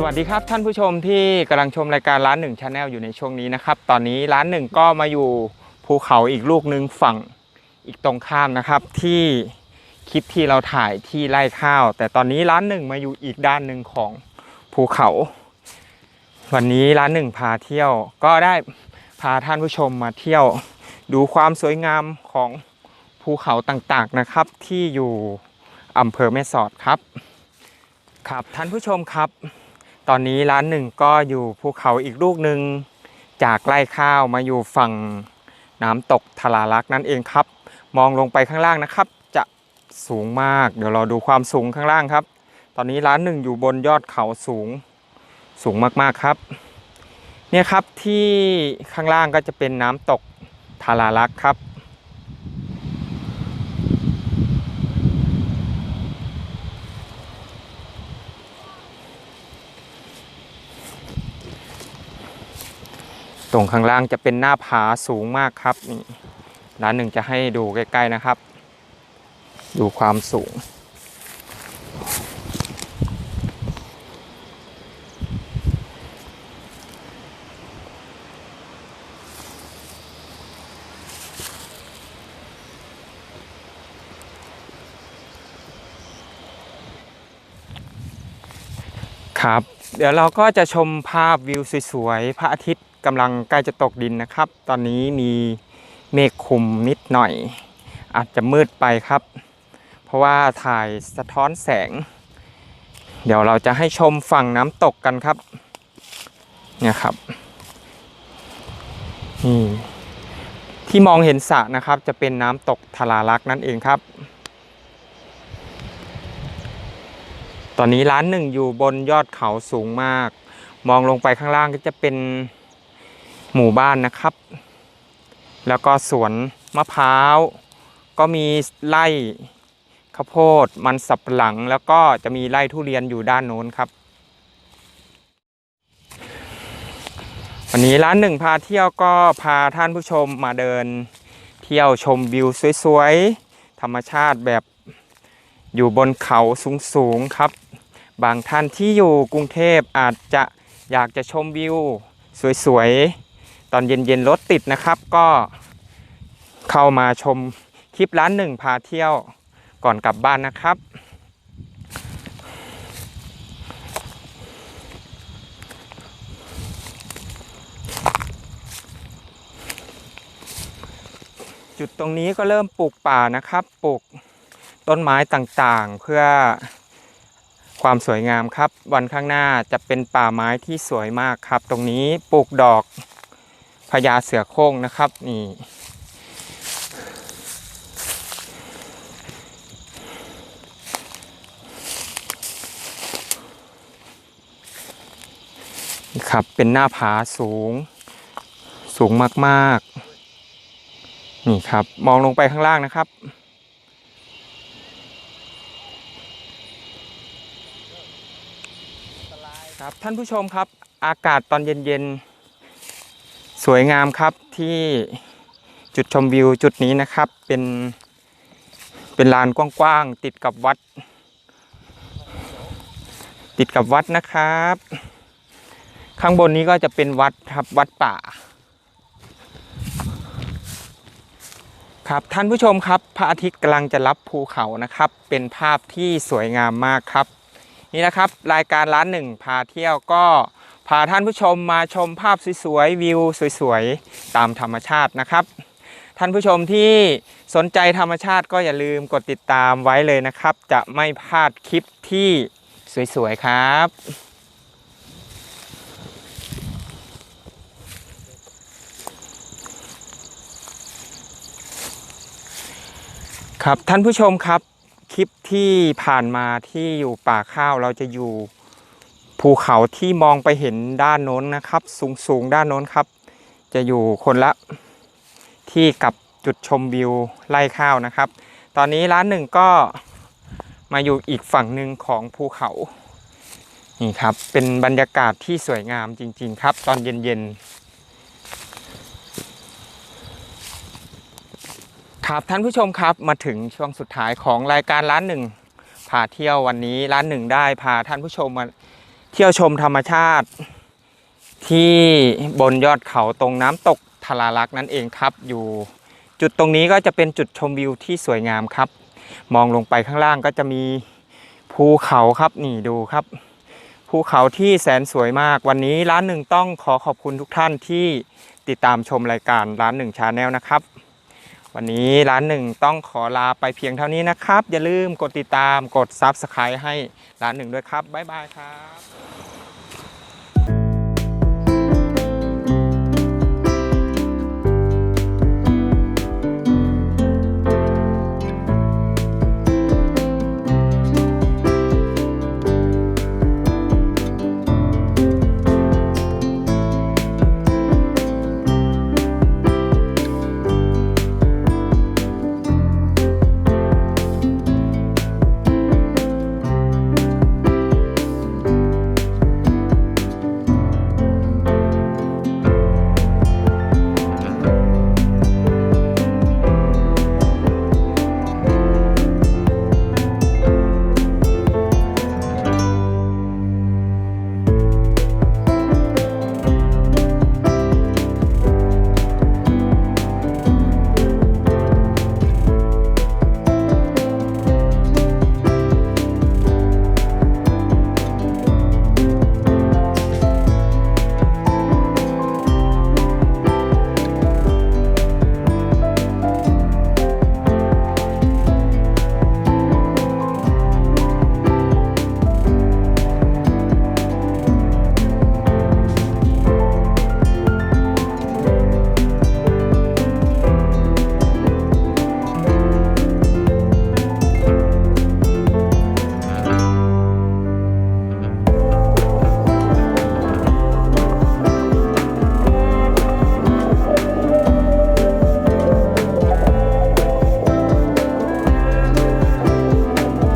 สวัสดีครับท่านผู้ชมที่กำลังชมรายการร้านหนึ่งชาแนลอยู่ในช่วงนี้นะครับ ตอนนี้ร้านหนึ่งก็มาอยู่ภูเขาอีกลูกหนึ่งฝั่งอีกตรงข้ามนะครับ ที่คลิปที่เราถ่ายที่ไร่ข้าว แต่ตอนนี้ร้านหนึ่งมาอยู่อีกด้านหนึ่งของภูเขา วันนี้ร้านหนึ่งพาเที่ยว ก็ได้พาท่านผู้ชมมาเที่ยว ดูความสวยงามของภูเขาต่างๆนะครับ ที่อยู่อำเภอแม่สอดครับ ครับท่านผู้ชมครับ ตอนนี้ร้านหนึ่งก็อยู่ภูเขาอีกลูกหนึ่งจากไร่ข้าวมาอยู่ฝั่งน้ำตกทลาลักนั่นเองครับ มองลงไปข้างล่างนะครับ จะสูงมาก เดี๋ยวเราดูความสูงข้างล่างครับ ตอนนี้ร้านหนึ่งอยู่บนยอดเขาสูงสูงมากๆครับ เนี่ยครับที่ข้างล่างก็จะเป็นน้ำตกทาราลักครับ ตรงข้างล่างจะเป็นหน้าผาสูงมากครับนี่ร้านหนึ่งจะให้ดูใกล้ๆนะครับ ดูความสูง ครับ เดี๋ยวเราก็จะชมภาพวิวสวยๆพระอาทิตย์ กำลังใกล้จะตกดินนะครับ ตอนนี้มีเมฆคลุมนิดหน่อย อาจจะมืดไปครับ เพราะว่าถ่ายสะท้อนแสง เดี๋ยวเราจะให้ชมฝั่งน้ำตกกันครับ เนี่ยครับนี่ที่มองเห็นสระนะครับ จะเป็นน้ำตกทาราลักนั่นเองครับ ตอนนี้ร้านหนึ่งอยู่บนยอดเขาสูงมาก มองลงไปข้างล่างก็จะเป็น หมู่บ้านนะครับ แล้วก็สวนมะพร้าว ก็มีไร่ข้าวโพดมันสับปะหลัง แล้วก็จะมีไร่ทุเรียนอยู่ด้านโน้นครับ วันนี้ร้านหนึ่งพาเที่ยวก็พาท่านผู้ชมมาเดิน เที่ยวชมวิวสวยๆ ธรรมชาติแบบอยู่บนเขาสูงๆครับ บางท่านที่อยู่กรุงเทพอาจจะอยากจะชมวิวสวยๆ ตอนเย็นๆรถติดนะครับก็เข้ามาชมคลิปร้านหนึ่งพาเที่ยวก่อนกลับบ้านนะครับ จุดตรงนี้ก็เริ่มปลูกป่านะครับ ปลูกต้นไม้ต่างๆ เพื่อความสวยงามครับ วันข้างหน้าจะเป็นป่าไม้ที่สวยมากครับ ตรงนี้ปลูกดอก พญาเสือโคร่งนะครับนี่ครับเป็นหน้าผาสูง สูงมากๆ นี่ครับ มองลงไปข้างล่างนะครับ ครับท่านผู้ชมครับ อากาศตอนเย็นๆ วยงามครับที่จุดชมวิวจุดนี้นะครับเป็นเป็นลานกว้างๆติดกับวัด ติดกับวัดนะครับ ข้างบนนี้ก็จะเป็นวัดครับวัดป่า ครับท่านผู้ชมครับ พระอาทิตย์กำลังจะรับภูเขานะครับ เป็นภาพที่สวยงามมากครับ นี่นะครับ รายการร้านหนึ่งพาเที่ยวก็ พาท่านผู้ชมมาชมภาพสวยๆวิวสวยๆตามธรรมชาตินะครับ ท่านผู้ชมที่สนใจธรรมชาติก็อย่าลืมกดติดตามไว้เลยนะครับ จะไม่พลาดคลิปที่สวยๆครับครับท่านผู้ชมครับคลิปที่ผ่านมาที่อยู่ป่าข้าวเราจะอยู่ ภูเขาที่มองไปเห็นด้านโน้นนะครับ สูงสูงด้านโน้นครับ จะอยู่คนละที่กับจุดชมวิวไร่ข้าวนะครับ ตอนนี้ร้านหนึ่งก็มาอยู่อีกฝั่งหนึ่งของภูเขานี่ครับ เป็นบรรยากาศที่สวยงามจริง ๆ ครับ ตอนเย็นๆครับท่านผู้ชมครับมาถึงช่วงสุดท้ายของรายการร้านหนึ่งพาเที่ยววันนี้ร้านหนึ่งได้พาท่านผู้ชมมา ที่ยวชมธรรมชาติ ที่บนยอดเขาตรงน้ำตกทาราลักษ์นั่นเองครับ อยู่จุดตรงนี้ก็จะเป็นจุดชมวิวที่สวยงามครับ มองลงไปข้างล่างก็จะมีภูเขาครับนี่ดูครับภูเขาที่แสนสวยมากวันนี้ร้านหนึ่งต้องขอขอบคุณทุกท่านที่ติดตามชมรายการร้านหนึ่งชาแนลนะครับ วันนี้ร้านหนึ่งต้องขอลาไปเพียงเท่านี้นะครับ อย่าลืมกดติดตามกด Subscribe ให้ร้านหนึ่งด้วยครับ บ๊ายบายครับ